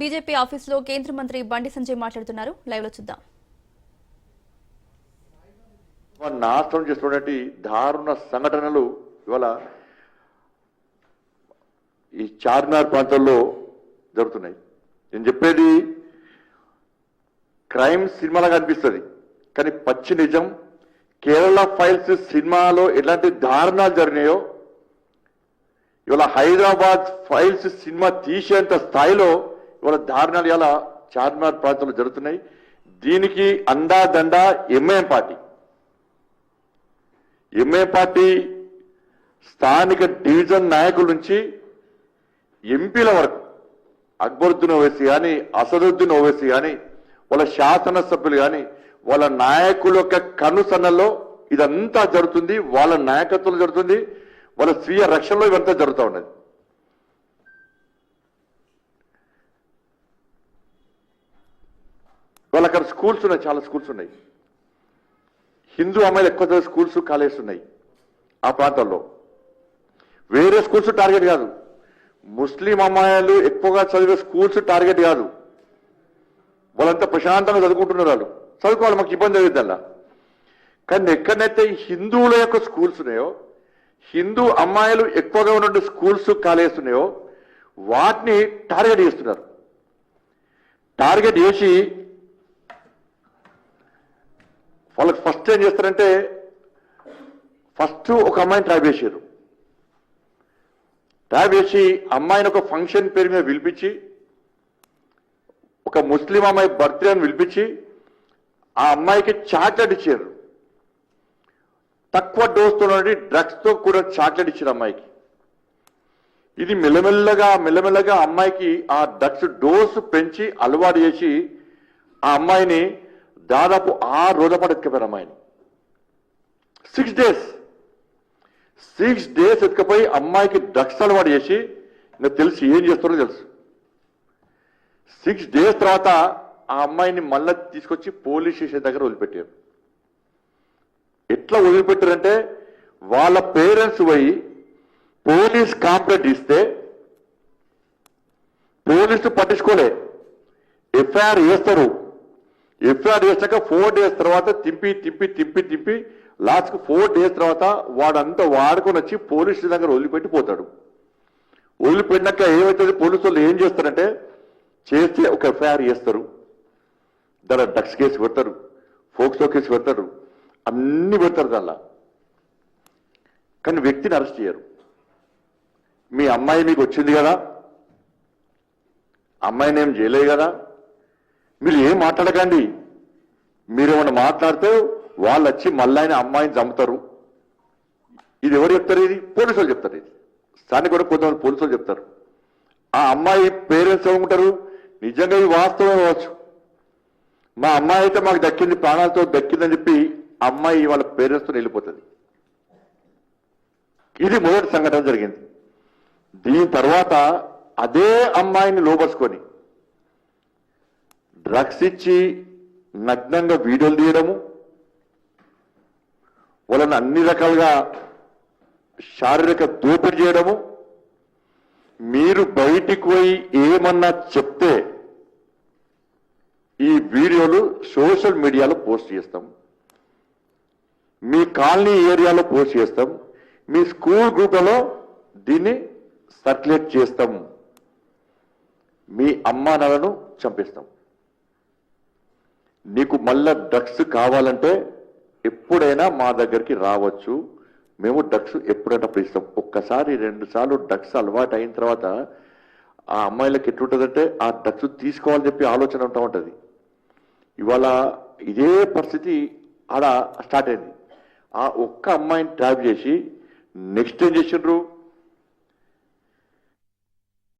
BJP ఆఫీసులో కేంద్ర మంత్రి బండి సంజయ్ మాట్లాడుతున్నారు. లైవ్లో చూద్దాం నాశనం చేస్తున్నటువంటి దారుణ సంఘటనలు ఇవాళ ఈ చార్మినార్ ప్రాంతంలో జరుగుతున్నాయి. నేను చెప్పేది క్రైమ్ సినిమాలాగా అనిపిస్తుంది. కానీ పచ్చి నిజం కేరళ ఫైల్స్ సినిమాలో ఎలాంటి దారుణాలు జరిగినాయో ఇవాళ హైదరాబాద్ ఫైల్స్ సినిమా తీసేంత స్థాయిలో ఇవాళ దారుణాలు ఇలా చార్మినార్ ప్రాంతంలో జరుగుతున్నాయి. దీనికి అండాదండ ఎంఐఎం పార్టీ. ఎంఏ పార్టీ స్థానిక డివిజన్ నాయకుల నుంచి ఎంపీల వరకు అక్బరుద్దీన్ ఓవైసీ కానీ అసదుద్దీన్ ఓవైసీ కానీ వాళ్ళ శాసనసభ్యులు కానీ వాళ్ళ నాయకుల యొక్క కనుసన్నల్లో ఇదంతా జరుగుతుంది వాళ్ళ నాయకత్వంలో జరుగుతుంది వాళ్ళ స్వీయ రక్షణలో ఇవంతా జరుగుతూ ఉన్నది. వాళ్ళ అక్కడ స్కూల్స్ ఉన్నాయి చాలా స్కూల్స్ ఉన్నాయి. హిందూ అమ్మాయిలు ఎక్కువ చదివే స్కూల్స్ కాలేజెస్ ఉన్నాయి ఆ ప్రాంతాల్లో వేరే స్కూల్స్ టార్గెట్ కాదు. ముస్లిం అమ్మాయిలు ఎక్కువగా చదివే స్కూల్స్ టార్గెట్ కాదు. వాళ్ళంతా ప్రశాంతంగా చదువుకుంటున్నారు వాళ్ళు. చదువుకోవాలి మాకు ఇబ్బంది అవుతుందల్లా. కానీ ఎక్కడైతే హిందువుల యొక్క స్కూల్స్ ఉన్నాయో హిందూ అమ్మాయిలు ఎక్కువగా ఉన్న స్కూల్స్ కాలేజెస్ ఉన్నాయో వాటిని టార్గెట్ చేస్తున్నారు. టార్గెట్ చేసి వాళ్ళకి ఫస్ట్ ఏం చేస్తారంటే ఫస్ట్ ఒక అమ్మాయిని ట్యాబ్ వేసారు ట్యాబ్ చేసి అమ్మాయిని ఒక ఫంక్షన్ పేరు మీద పిలిపించి ఒక ముస్లిం అమ్మాయి బర్త్డే అని పిలిపించి ఆ అమ్మాయికి చాక్లెట్ ఇచ్చారు తక్కువ డోస్తో డ్రగ్స్తో కూడా చాక్లెట్ ఇచ్చారు అమ్మాయికి. ఇది మెల్లమెల్లగా మెల్లమెల్లగా అమ్మాయికి ఆ డ్రగ్స్ డోసు పెంచి అలవాటు చేసి ఆ అమ్మాయిని దాదాపు ఆరు రోజుల పాటు ఎత్తుకపోయారు అమ్మాయిని సిక్స్ డేస్ సిక్స్ డేస్ ఎత్తుకపోయి అమ్మాయికి డ్రగ్స్ అలవాటు చేసి ఇంకా తెలిసి ఏం చేస్తారో తెలుసు. సిక్స్ డేస్ తర్వాత ఆ అమ్మాయిని మళ్ళా తీసుకొచ్చి పోలీస్ స్టేషన్ దగ్గర వదిలిపెట్టారు. ఎట్లా వదిలిపెట్టారంటే వాళ్ళ పేరెంట్స్ పోయి పోలీస్ కాంప్లైంట్ ఇస్తే పోలీసులు పట్టించుకోలే. ఎఫ్ఐఆర్ వేస్తారు. ఎఫ్ఐఆర్ చేశాక ఫోర్ డేస్ తర్వాత తింపి తింపి తింపి తింపి లాస్ట్కి ఫోర్ డేస్ తర్వాత వాడంతా వాడుకొని వచ్చి పోలీసుల దగ్గర వదిలిపెట్టి పోతాడు. వదిలిపెట్టినాక ఏమవుతుంది పోలీసు వాళ్ళు ఏం చేస్తారంటే చేస్తే ఒక ఎఫ్ఐఆర్ చేస్తారు. దాని డ్రగ్స్ కేసు పెడతారు ఫోక్సో కేసు పెడతారు అన్ని పెడతారు దానిలా కానీ వ్యక్తిని అరెస్ట్ చేయరు. మీ అమ్మాయి మీకు వచ్చింది కదా? అమ్మాయిని ఏం చేయలేదు కదా? మీరు ఏం మాట్లాడకండి. మీరు ఏమైనా మాట్లాడితే వాళ్ళు వచ్చి మళ్ళీ అమ్మాయిని చంపుతారు. ఇది ఎవరు చెప్తారు ఇది? పోలీసులు చెప్తారు ఇది. స్థానిక కూడా కొంతమంది పోలీసులు చెప్తారు. ఆ అమ్మాయి పేరెంట్స్ ఏమంటారు నిజంగా ఇది వాస్తవం కావచ్చు మా అమ్మాయి అయితే మాకు దక్కింది ప్రాణాలతో దక్కిందని చెప్పి అమ్మాయి వాళ్ళ పేరెంట్స్తో వెళ్ళిపోతుంది. ఇది మొదటి సంఘటన జరిగింది. దీని తర్వాత అదే అమ్మాయిని లోపరుచుకొని డ్రగ్స్ ఇచ్చి నగ్నంగా వీడియోలు తీయడము వాళ్ళని అన్ని రకాలుగా శారీరక దోపిడీ చేయడము. మీరు బయటికి పోయి ఏమన్నా చెప్తే ఈ వీడియోలు సోషల్ మీడియాలో పోస్ట్ చేస్తాం. మీ కాలనీ ఏరియాలో పోస్ట్ చేస్తాం. మీ స్కూల్ గ్రూప్లలో దీన్ని సర్క్యులేట్ చేస్తాం. మీ అమ్మానాలను చంపేస్తాం. నీకు మళ్ళా డ్రగ్స్ కావాలంటే ఎప్పుడైనా మా దగ్గరికి రావచ్చు. మేము డ్రగ్స్ ఎప్పుడైనా ఇస్తాం ఒక్కసారి రెండు సార్లు డ్రగ్స్ అలవాటు అయిన తర్వాత ఆ అమ్మాయిలకు ఎట్లుంటుందంటే ఆ డ్రగ్స్ తీసుకోవాలని చెప్పి ఆలోచన ఉంటా ఉంటుంది. ఇవాళ ఇదే పరిస్థితి ఆడ స్టార్ట్ అయింది. ఆ ఒక్క అమ్మాయిని ట్రాప్ చేసి నెక్స్ట్ ఏం చేసిండ్రు?